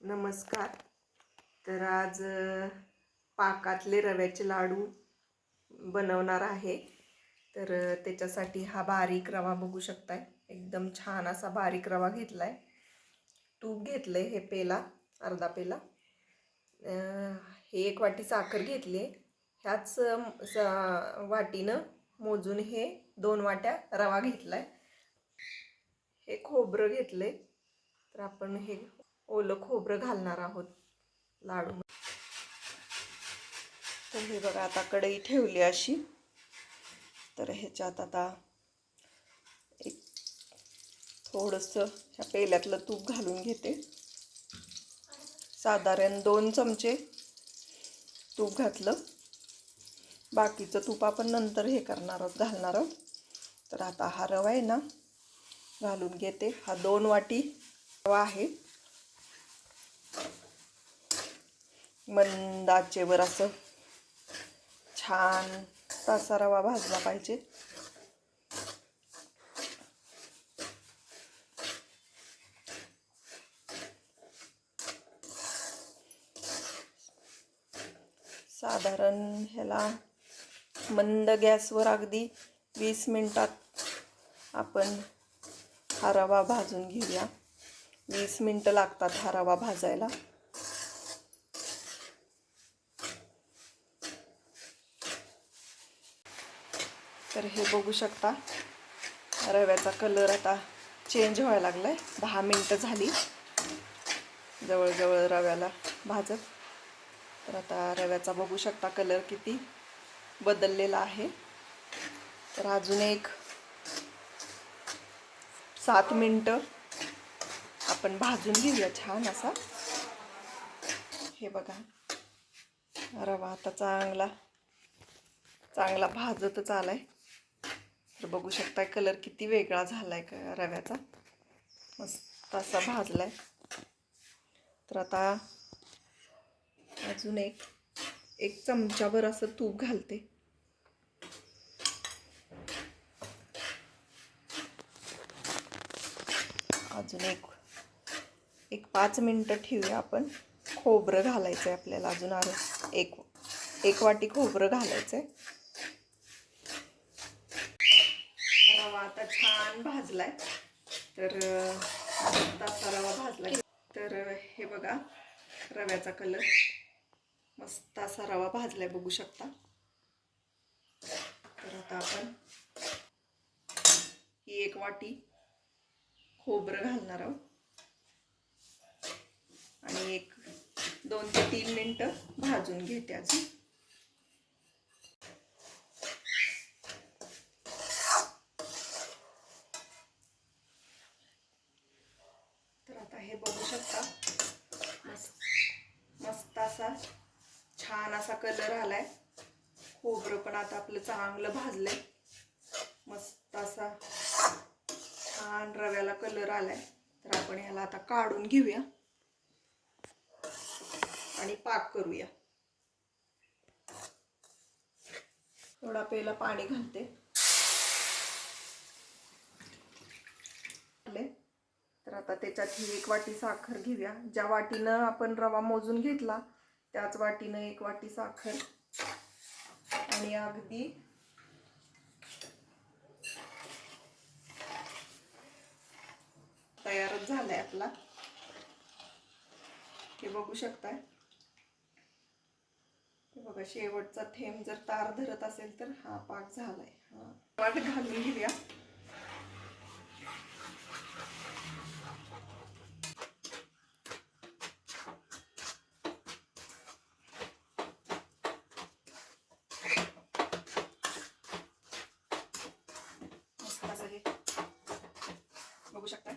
नमस्कार. तर आज पाकातले रव्याचे लाडू बनवणार आहे. तर त्याच्यासाठी हा बारीक रवा बघू शकताय. एकदम छान असा बारीक रवा घेतला आहे तूप घेतलं आहे हे पेला अर्धा पेला. हे एक वाटी साखर घेतली आहे. ह्याच स- वाटीनं मोजून हे दोन वाट्या रवा घेतला आहे हे खोबरं घेतलं आहे तर आपण हे ओलं खोबरं घालणार आहोत लाडू तर हे बघा आता कढई ठेवली अशी. तर ह्याच्यात आता एक थोडंसं ह्या पेल्यातलं तूप घालून घेते. साधारण दोन चमचे तूप घातलं. बाकीचं तूप आपण नंतर हे करणार आहोत घालणार आहोत. तर आता हा रवा आहे ना घालून घेते. हा दोन वाटी रवा आहे. मंद आचेवर असं छान तासा रवा भाजला पाहिजे. साधारण ह्याला मंद गॅसवर अगदी वीस मिनटात आपण हा रवा भाजून घेऊया. वीस मिनटं लागतात हा रवा भाजायला. तर हे बघू शकता. रव्याचा कलर आता चेंज व्हायला लागला आहे दहा मिनटं झाली. जवळजवळ रव्याला भाजत. तर आता रव्याचा बघू शकता कलर किती बदललेला आहे. तर अजून एक सात मिनटं आपण भाजून घेऊया छान असा. हे बघा. रवा आता चांगला चांगला भाजतच आला आहे तर बघू शकताय कलर किती वेगळा झाला आहे का रव्याचा. मस्त असा भाजला आहे तर आता अजून एक एक चमचाभर असं तूप घालते. अजून एक एक पाच मिनटं ठेवूया आपण. खोबरं घालायचं आहे आपल्याला अजून अरे एक एक वाटी खोबरं घालायचं आहे रवा आता छान भाजलाय. तर अं, रवा भाजलाय. तर हे बघा रव्याचा कलर मस्त असा रवा भाजलाय बघू शकता. तर आता आपण ही एक वाटी खोबरं घालणार आहोत. आणि एक दोन ते तीन मिनटं भाजून घेते अजून तर आता हे बघू शकता मस्त मस्त असा छान असा कलर आलाय. खोबरं पण आता आपलं चांगलं भाजलंय. मस्त असा छान रव्याला कलर आलाय. तर आपण ह्याला आता काढून घेऊया. आणि पाक करूया. थोडा पेला पाणी घालते. तर आता त्याच्यात ही एक वाटी साखर घेऊया. ज्या वाटीनं आपण रवा मोजून घेतला त्याच वाटीनं एक वाटी साखर. आणि अगदी तयारच झालाय आपला. हे बघू शकताय. बघा शेवटचा थेंब जर तार धरत असेल तर हा पाक झालाय. हा. वाट घालून घेऊया मस्त असं हे बघू शकताय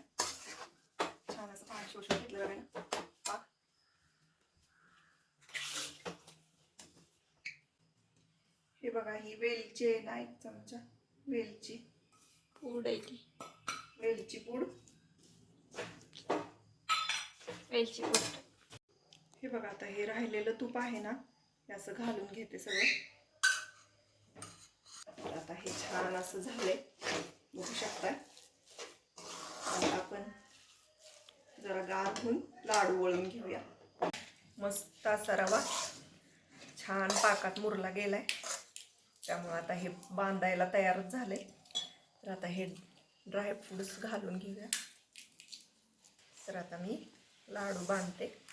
छान असं पाणी शोषून घेतलं रव्यानं पाक हे बघा ही वेलची आहे ना एक चमचा. वेलची. पूड आहे ती. वेलची पूड. वेलची पूड. हे बघा आता हे राहिलेलं तूप आहे ना हे असं घालून घेते सगळं. आता हे छान असं झालंय. बघू शकताय. आता आपण जरा गार होऊन लाडू वळून घेऊया. मस्त असा रवा. छान पाकात मुरला गेलाय. त्यामुळं आता हे बांधायला तयारच झाले. तर आता हे ड्रायफ्रूट्स घालून घेऊया. तर आता मी लाडू बांधते.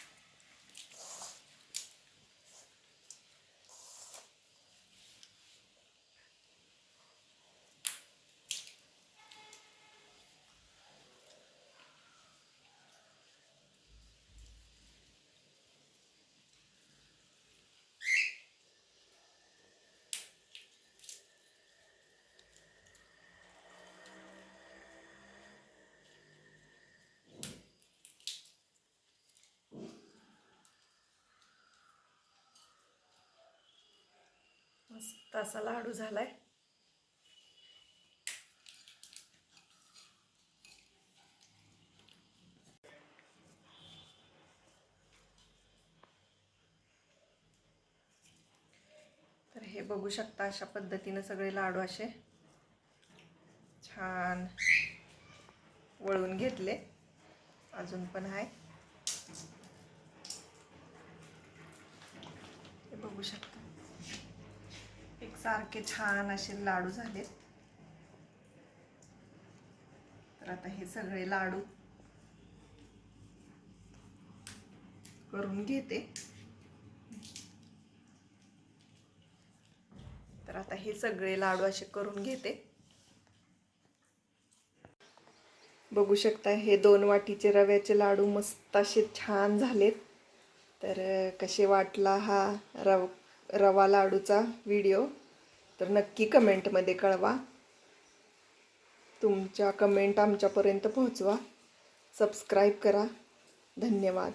मस्त असा लाडू झालाय. तर हे बघू शकता अशा पद्धतीनं सगळे लाडू असे छान वळून घेतले. अजून पण आहे. हे बघू शकता. सारखे छान असे लाडू झालेत. तर आता हे सगळे लाडू करून घेते. तर आता हे सगळे लाडू असे करून घेते. बघू शकता हे दोन वाटीचे रव्याचे लाडू मस्त असे छान झालेत. तर कसे वाटला हा रव रवा लाडूचा व्हिडिओ? तर नक्की कमेंटमध्ये कळवा. तुमच्या कमेंट आमच्यापर्यंत पोहोचवा. सबस्क्राईब करा. धन्यवाद.